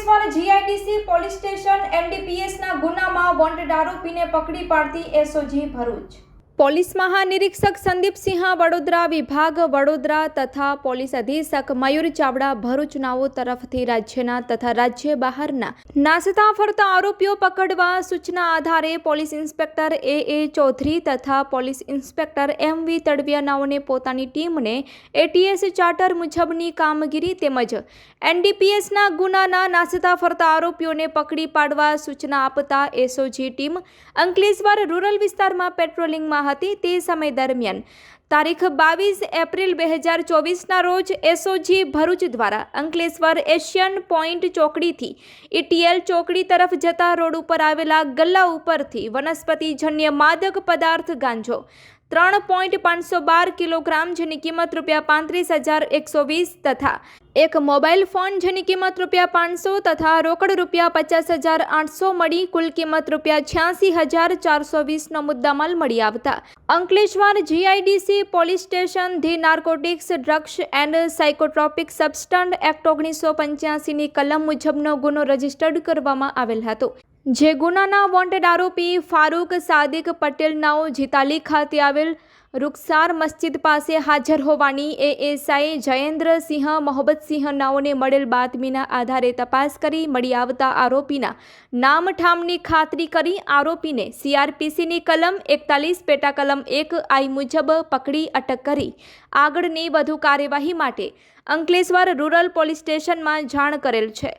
પોલીસવાન GIDC police station એનડીપીએસના ગુનામાં wanted આરોપીને પકડી પાડતી એસઓજી ભરૂચ. પોલીસ મહાનિરીક્ષક સંદીપસિંહ વડોદરા વિભાગ, વડોદરા તથા પોલીસ અધિક્ષક મયુર ચાવડા ભરૂચ નાઓ તરફથી રાજ્યના તથા રાજ્ય બહારના નાસતા ફરતા આરોપીઓ પકડવા સૂચના આધારે police inspector A. A. Chaudhary તથા પોલીસ ઇન્સ્પેક્ટર એમ. વી. તડવિયા પોતાની ટીમને એટીએસ ચાર્ટર મુજબની કામગીરી તેમજ એનડીપીએસના ગુનાના નાસતા ફરતા આરોપીઓને પકડી પાડવા સૂચના આપતા એસઓજી ટીમ અંકલેશ્વર રૂરલ વિસ્તારમાં પેટ્રોલિંગમાં હતી તે સમય દરમિયાન. તારીખ બાવીસ એપ્રિલ બે હજાર ચોવીસના રોજ એસઓજી ભરૂચ દ્વારા અંકલેશ્વર એશિયન પોઈન્ટ ચોકડીથી ઇટીએલ ચોકડી તરફ જતા રોડ ઉપર આવેલા ગલ્લા ઉપરથી વનસ્પતિજન્ય માદક પદાર્થ ગાંજો ત્રણ પોઈન્ટ પાંચસો બાર કિલોગ્રામ જેની કિંમત રૂપિયા પાંત્રીસ હજાર એકસો વીસ તથા એક મોબાઈલ ફોન જેની કિંમત રૂપિયા પાંચસો તથા રોકડ રૂપિયા પચાસ હજાર આઠસો મળી કુલ કિંમત રૂપિયા છ્યાસી હજાર ચારસો વીસનો મુદ્દામાલ મળી આવતા. Ankleshwar GIDC police station the narcotics, drugs and psychotropic substance act ઓગણીસો પંચ્યાસીની કલમ મુજબનો ગુનો રજીસ્ટર્ડ કરવામાં આવેલ હતો. જે ગુનાના વોન્ટેડ આરોપી ફારૂક સાદિક પટેલ નાઓ જીતાલી ખાતે આવેલ રૂકસાર મસ્જિદ પાસે હાજર હોવાની એએસઆઈ જયેન્દ્રસિંહ મોહબ્બતસિંહ નાઓને મળેલ બાતમીના આધારે તપાસ કરી મળી આવતા આરોપીના નામઠામની ખાતરી કરી આરોપીને સીઆરપીસીની કલમ એકતાલીસ, પેટા કલમ એક આઈ મુજબ પકડી અટક કરી. આગળની વધુ કાર્યવાહી માટે અંકલેશ્વર રૂરલ પોલીસ સ્ટેશનમાં જાણ કરેલ છે.